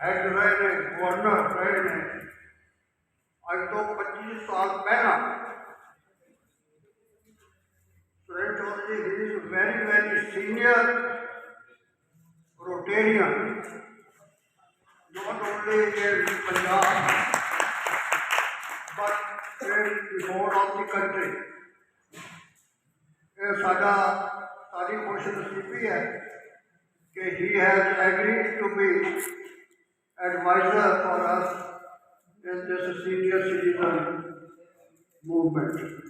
Head रहे ने governor रहे ने आज तो पच्चीस साल पहला। Surendra Chaudhary he is very very senior Rotarian not only in Punjab but in before of the country ये साडा, सारी खुशनसीबी है। He has agreed to be advisor for us in this senior citizen movement.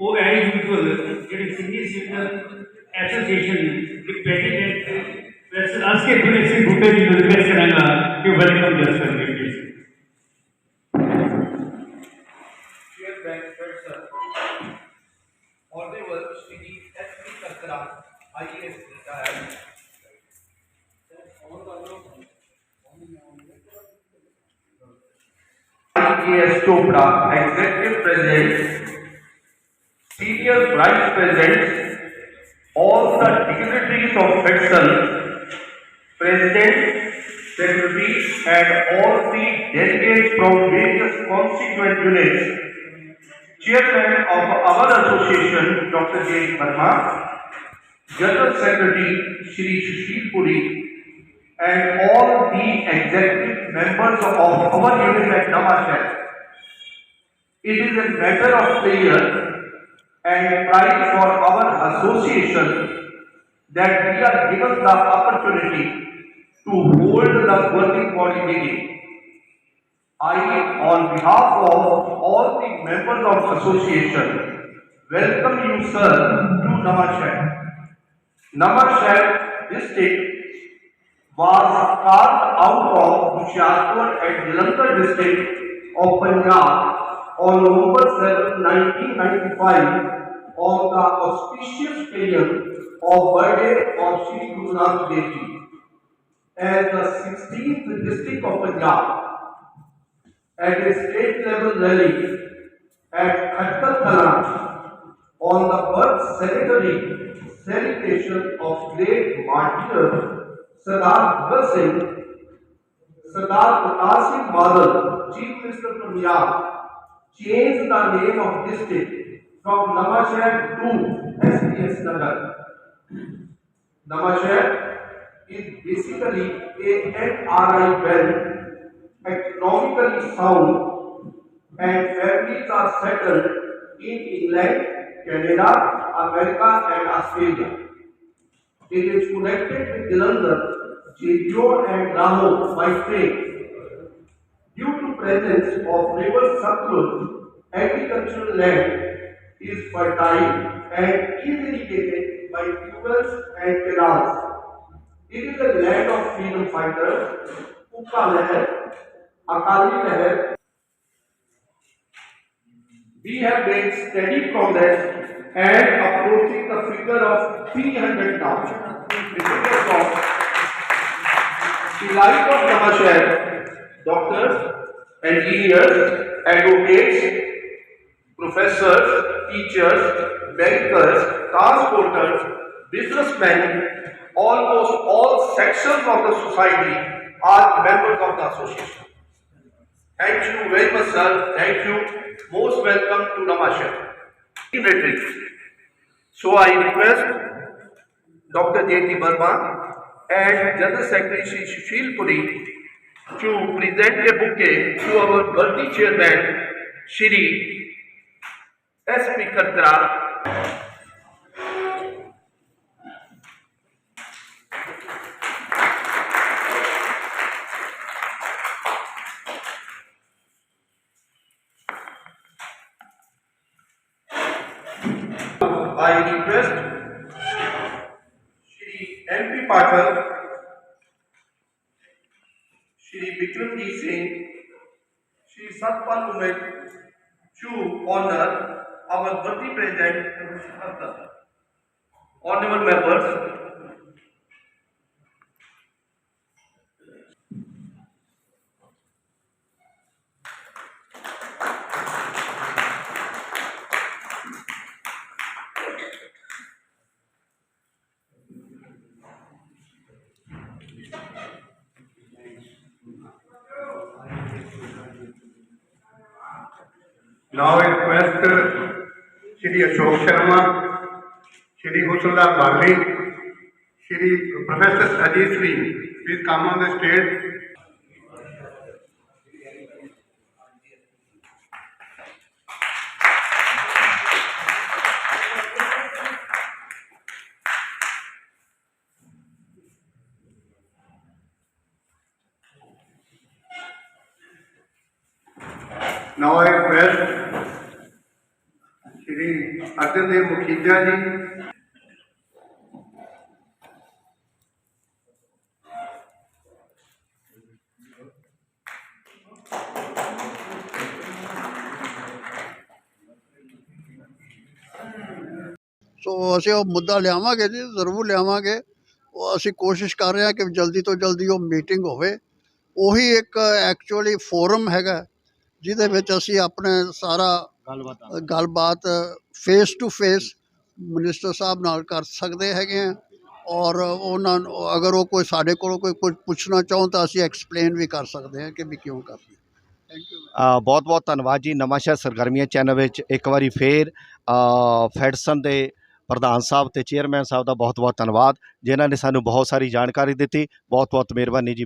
ਉਹ ਹੈ usual ਜਿਹੜੀ ਸਿੰਗੀ citizen association ਦੇ president ਵੈਸੇ ਅੱਜ ਕੇ ਬੁਲੇ ਸਿੰਘ ਬੁੱਟੇ ਜੀ ਨੂੰ ਰਿਕਵੈਸਟ ਕਰਾਂਗਾ ਕਿ ਵੈਲਕਮ ਜਸ ਕਰਨੇ please Dear Banker Sir, Honorable Shri S. P. Katra, IAS retired. IAS Chopra, Executive President, Senior Vice President, all the dignitaries of Federal, President, Secretary, and all the delegates from various constituent units, Chairman of our association, Dr. J. Verma, General Secretary Shri Sushil Puri, and all the executive members of our unit at Namaskar. It is a matter of pleasure and pride for our association that we are given the opportunity to hold the working body meeting. I, on behalf of all the members of association, welcome you, sir, to Namaskar. Namaskar district was carved out of Hoshiarpur and Jalandhar district of Punjab on November 7, 1995 on the auspicious occasion of birthday of Sri Guru Nanak Dev Ji as the 16th district of Punjab at a state level rally at Khattar Kala on the birth centenary celebration of great martyr Sardar Bhagat Singh, Sardar Pratap Singh Badal, Chief Minister from Punjab, changed the name of district from Namashahar to SPS Nagar. Namashahar is basically a NRI belt, economically sound, and families are settled in England, Canada, America, and Australia. It is connected with Jalandhar, Jeju, and Lahore by train. Due to presence of river Satluj, agricultural land is fertile and is irrigated by tubers and canals. It is a land of freedom fighters, Ukka Leher, Akali Leher. We have made steady progress and approaching the figure of 300 now. The figure the life of doctors, engineers, advocates, professors, teachers, bankers, transporters, businessmen, almost all sections of the society are members of the association. Thank you very much, sir. Thank you. Most welcome to Namashahar. Retreat. So I request Dr. J.T. Verma and General Secretary Shri Sushil Puri to present a bouquet to our worthy chairman, Shri S.P. Katra. Shri Vikramjit Singh Shri Satpal Umed to honour our birthday present honourable members Shri Ashok Sharma, Shri Husanlal Bagli Shri professor Ajit Shri with common state Now I request Shri Arjan Dev Mukhija ji. ਸੋ ਅਸੀਂ ਉਹ ਮੁੱਦਾ ਲਿਆਵਾਂਗੇ ਜੀ ਜ਼ਰੂਰ ਲਿਆਵਾਂਗੇ ਉਹ ਅਸੀਂ ਕੋਸ਼ਿਸ਼ ਕਰ ਰਹੇ ਹਾਂ ਕਿ ਜਲਦੀ ਤੋਂ ਜਲਦੀ ਉਹ ਮੀਟਿੰਗ ਹੋਵੇ ਉਹੀ ਇੱਕ ਐਕਚੁਅਲੀ ਫੋਰਮ ਹੈਗਾ ਜਿਹਦੇ ਵਿੱਚ ਅਸੀਂ ਆਪਣੇ ਸਾਰਾ ਗੱਲਬਾਤ ਗੱਲਬਾਤ ਫੇਸ ਟੂ ਫੇਸ ਮਿਨਿਸਟਰ ਸਾਹਿਬ ਨਾਲ ਕਰ ਸਕਦੇ ਹੈਗੇ ਆ ਔਰ ਉਹਨਾਂ ਨੂੰ ਅਗਰ ਉਹ ਕੋਈ ਸਾਡੇ ਕੋਲੋਂ ਕੋਈ ਕੁਝ ਪੁੱਛਣਾ ਚਾਹੋ ਤਾਂ ਅਸੀਂ ਐਕਸਪਲੇਨ ਵੀ ਕਰ ਸਕਦੇ ਹਾਂ ਕਿ ਵੀ ਕਿਉਂ ਕਰਦੇ ਥੈਂਕ ਯੂ ਬਹੁਤ ਬਹੁਤ ਧੰਨਵਾਦ ਜੀ। ਨਵਾਂਸ਼ਹਿਰ ਸਰਗਰਮੀਆਂ ਚੈਨਲ ਵਿੱਚ ਇੱਕ ਵਾਰੀ ਫੇਰ ਫੈਡਸਨ ਦੇ ਪ੍ਰਧਾਨ ਸਾਹਿਬ ਤੇ ਚੇਅਰਮੈਨ ਸਾਹਿਬ ਦਾ ਬਹੁਤ-ਬਹੁਤ ਧੰਨਵਾਦ ਜਿਨ੍ਹਾਂ ਨੇ ਸਾਨੂੰ ਬਹੁਤ ਸਾਰੀ ਜਾਣਕਾਰੀ ਦਿੱਤੀ। ਬਹੁਤ-ਬਹੁਤ ਮਿਹਰਬਾਨੀ ਜੀ।